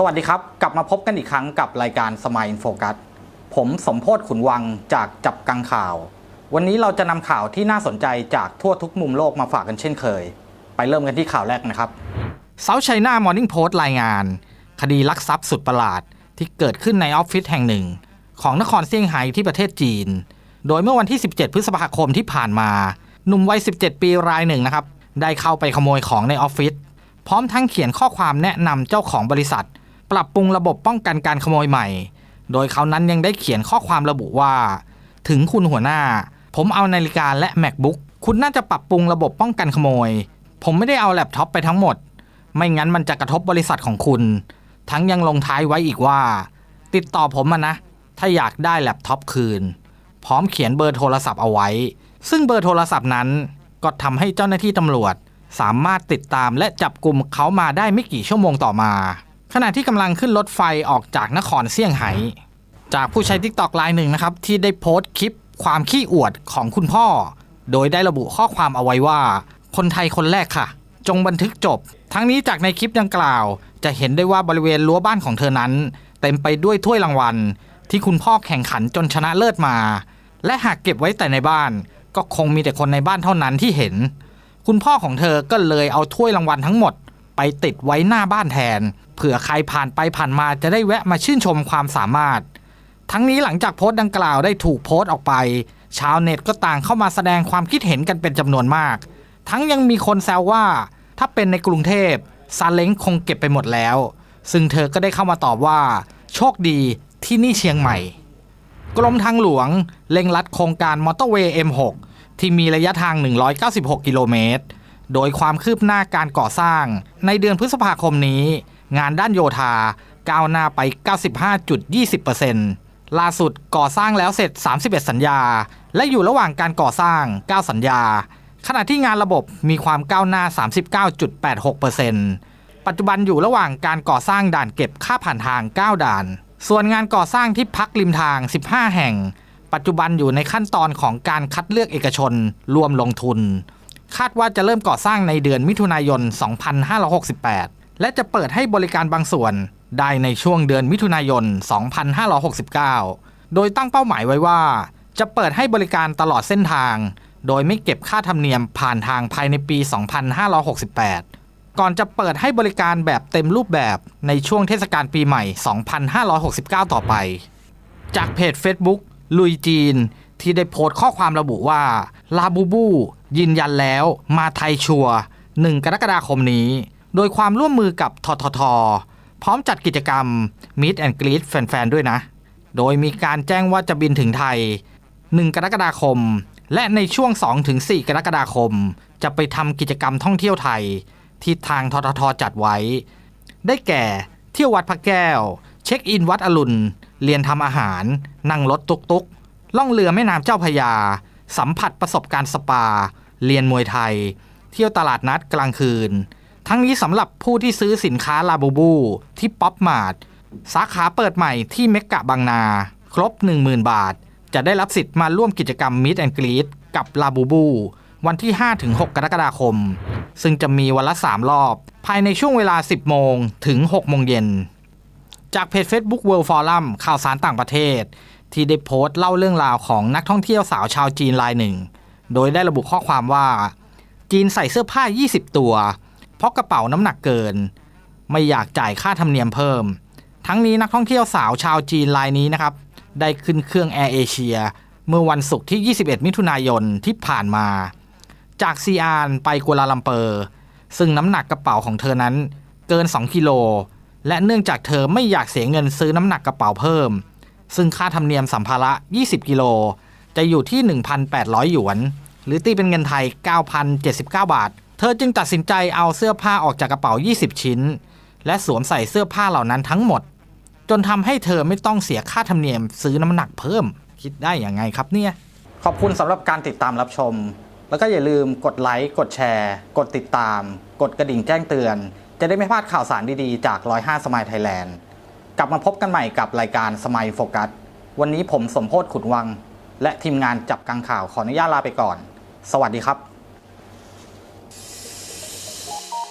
สวัสดีครับ กลับมาพบกันอีกครั้งกับรายการสมายอินโฟกัสผมสมโพศขุนวังจากจับกังข่าว วันนี้เราจะนำข่าวที่น่าสนใจจากทั่วทุกมุมโลกมาฝากกันเช่นเคย ไปเริ่มกันที่ข่าวแรกนะครับเซาท์ไชน่ามอร์นิ่งโพสต์รายงาน คดีลักทรัพย์สุดประหลาดที่เกิดขึ้นในออฟฟิศแห่งหนึ่ง ของนครเซี่ยงไฮ้ที่ประเทศจีน โดยเมื่อวันที่ 17 พฤษภาคมที่ผ่านมา หนุ่มวัย 17 ปีรายหนึ่งนะครับ ได้เข้าไปขโมยของในออฟฟิศ พร้อมทั้งเขียนข้อความแนะนำเจ้าของบริษัท ปรับปรุงระบบป้องกันการขโมยใหม่ โดยเขานั้นยังได้เขียนข้อความระบุว่า ถึงคุณหัวหน้า ผมเอานาฬิกาและ macbook คุณน่าจะปรับปรุงระบบป้องกันขโมย ผมไม่ได้เอาแล็ปท็อปไปทั้งหมด ไม่งั้นมันจะกระทบบริษัทของคุณ ทั้งยังลงท้ายไว้อีกว่า ติดต่อผมมานะ ถ้าอยากได้แล็ปท็อปคืน พร้อมเขียนเบอร์โทรศัพท์เอาไว้ ซึ่งเบอร์โทรศัพท์นั้นก็ทำให้เจ้าหน้าที่ตำรวจ สามารถติดตามและจับกลุ่มเขามาได้ไม่กี่ชั่วโมงต่อมา ขณะที่กำลังขึ้นรถไฟออกจากนครเซี่ยงไฮ้จากผู้ใช้ TikTok รายหนึ่งนะครับ ที่ได้โพสต์คลิปความขี้อวดของคุณพ่อ โดยได้ระบุข้อความเอาไว้ว่า คนไทยคนแรกค่ะ จงบันทึกจบ ทั้งนี้จากในคลิปดังกล่าว จะเห็นได้ว่าบริเวณรั้วบ้านของเธอนั้น เต็มไปด้วยถ้วยรางวัล ที่คุณพ่อแข่งขันจนชนะเลิศมา และหากเก็บไว้แต่ในบ้าน ก็คงมีแต่คนในบ้านเท่านั้นที่เห็น คุณพ่อของเธอก็เลยเอาถ้วยรางวัลทั้งหมด ไปติดไว้หน้าบ้านแทน เผื่อใครผ่านไปผ่านมาจะได้แวะมาชื่นชมความสามารถ ทั้งนี้หลังจากโพสต์ดังกล่าวได้ถูกโพสต์ออกไป ชาวเน็ตก็ต่างเข้ามาแสดงความคิดเห็นกันเป็นจำนวนมาก ทั้งยังมีคนแซวว่า ถ้าเป็นในกรุงเทพซาเล้งคงเก็บไปหมดแล้ว ซึ่งเธอก็ได้เข้ามาตอบว่า โชคดีที่นี่เชียงใหม่ กรมทางหลวงเล็งรัดโครงการมอเตอร์เวย์ M6 ที่มีระยะทาง 196 กิโลเมตร โดยความคืบหน้าการก่อสร้างในเดือนพฤษภาคมนี้ งานด้านโยธาก้าวหน้าไป 95.20%ล่าสุดก่อสร้างแล้วเสร็จ 31 สัญญา และอยู่ระหว่างการก่อสร้าง 9 สัญญา ขณะที่งานระบบมีความก้าวหน้า 39.86%ปัจจุบันอยู่ระหว่างการก่อสร้างด่านเก็บค่าผ่านทาง 9 ด่าน ส่วนงานก่อสร้างที่พักริมทาง 15 แห่ง ปัจจุบันอยู่ในขั้นตอนของการคัดเลือกเอกชนรวมลงทุน คาดว่าจะเริ่มก่อสร้างในเดือนมิถุนายน 2568 และจะเปิดให้บริการบางส่วนได้ในช่วงเดือนมิถุนายน 2569 โดยตั้งเป้าหมายไว้ว่า จะเปิดให้บริการตลอดเส้นทาง โดยไม่เก็บค่าธรรมเนียมผ่านทางภายในปี 2568 ก่อนจะเปิดให้บริการแบบเต็มรูปแบบในช่วงเทศกาลปีใหม่ 2569 ต่อไป จากเพจ Facebook ลุยจีน ที่ได้โพสต์ข้อความระบุว่า ลาบูบู ยืนยันแล้ว มาไทยชัวร์1กรกฎาคมนี้ โดยความร่วมมือกับททท พร้อมจัดกิจกรรม Meet and Greet แฟน ๆ ด้วยนะ โดยมีการแจ้งว่าจะบินถึงไทย 1 กรกฎาคม และในช่วง 2-4 กรกฎาคม จะไปทำกิจกรรมท่องเที่ยวไทย ที่ทางททท จัดไว้ ได้แก่เที่ยววัดพระแก้ว เช็คอินวัดอรุณ เรียนทำอาหาร นั่งรถตุกตุกล่องเรือแม่น้ำเจ้าพยา สัมผัสประสบการณ์สปา เรียนมวยไทย เที่ยวตลาดนัดกลางคืน ทั้งนี้สำหรับผู้ที่ซื้อสินค้าลาบูบูที่ป๊อปมาร์ทสาขาเปิดใหม่ที่เมกกะบางนา ครบ 10,000 บาท จะได้รับสิทธิ์มาร่วมกิจกรรมมิ t แอนกรีดกับลาบูบูวันที่ 5-6 กรกฎาคม ซึ่งจะมีวันละ 3 รอบ ภายในช่วงเวลา 10 โมงถึง 6 โมงเย็น จากเพจ Facebook World Forum ข่าวสารต่างประเทศ ที่ได้โพสต์เล่าเรื่องราวของนักท่องเที่ยวสาวชาวจีนรายหนึ่ง โดยได้ระบุข้อความว่า จีนใส่เสื้อผ้า 20 ตัว เพราะกระเป๋าน้ำหนักเกิน ไม่อยากจ่ายค่าธรรมเนียมเพิ่ม ทั้งนี้นักท่องเที่ยวสาวชาวจีนรายนี้นะครับ ได้ขึ้นเครื่องแอร์เอเชียเมื่อวันศุกร์ที่ 21 มิถุนายนที่ผ่านมา จากซีอานไปกัวลาลัมเปอร์ ซึ่งน้ำหนักกระเป๋าของเธอนั้นเกิน 2 กิโล และเนื่องจากเธอไม่อยากเสียเงินซื้อน้ำหนักกระเป๋าเพิ่ม ซึ่งค่าธรรมเนียมสัมภาระ 20 กิโล จะอยู่ที่ 1,800 หยวน หรือตีเป็นเงินไทย 9,079 บาท เธอจึงตัดสินใจเอาเสื้อผ้าออกจากกระเป๋า 20 ชิ้น และสวมใส่เสื้อผ้าเหล่านั้นทั้งหมด จนทำให้เธอไม่ต้องเสียค่าธรรมเนียมซื้อน้ำหนักเพิ่ม คิดได้อย่างไงครับเนี่ย ขอบคุณสำหรับการติดตามรับชม แล้วก็อย่าลืมกดไลค์กดแชร์ กดติดตาม กดกระดิ่งแจ้งเตือน จะได้ไม่พลาดข่าวสารดีๆ จาก 105 สมายไทยแลนด์กลับมาพบกันใหม่กับรายการสมายโฟกัสวันนี้ผมสมโพศขุนวัง และทีมงานจับกังข่าวขออนุญาตลาไปก่อน สวัสดีครับ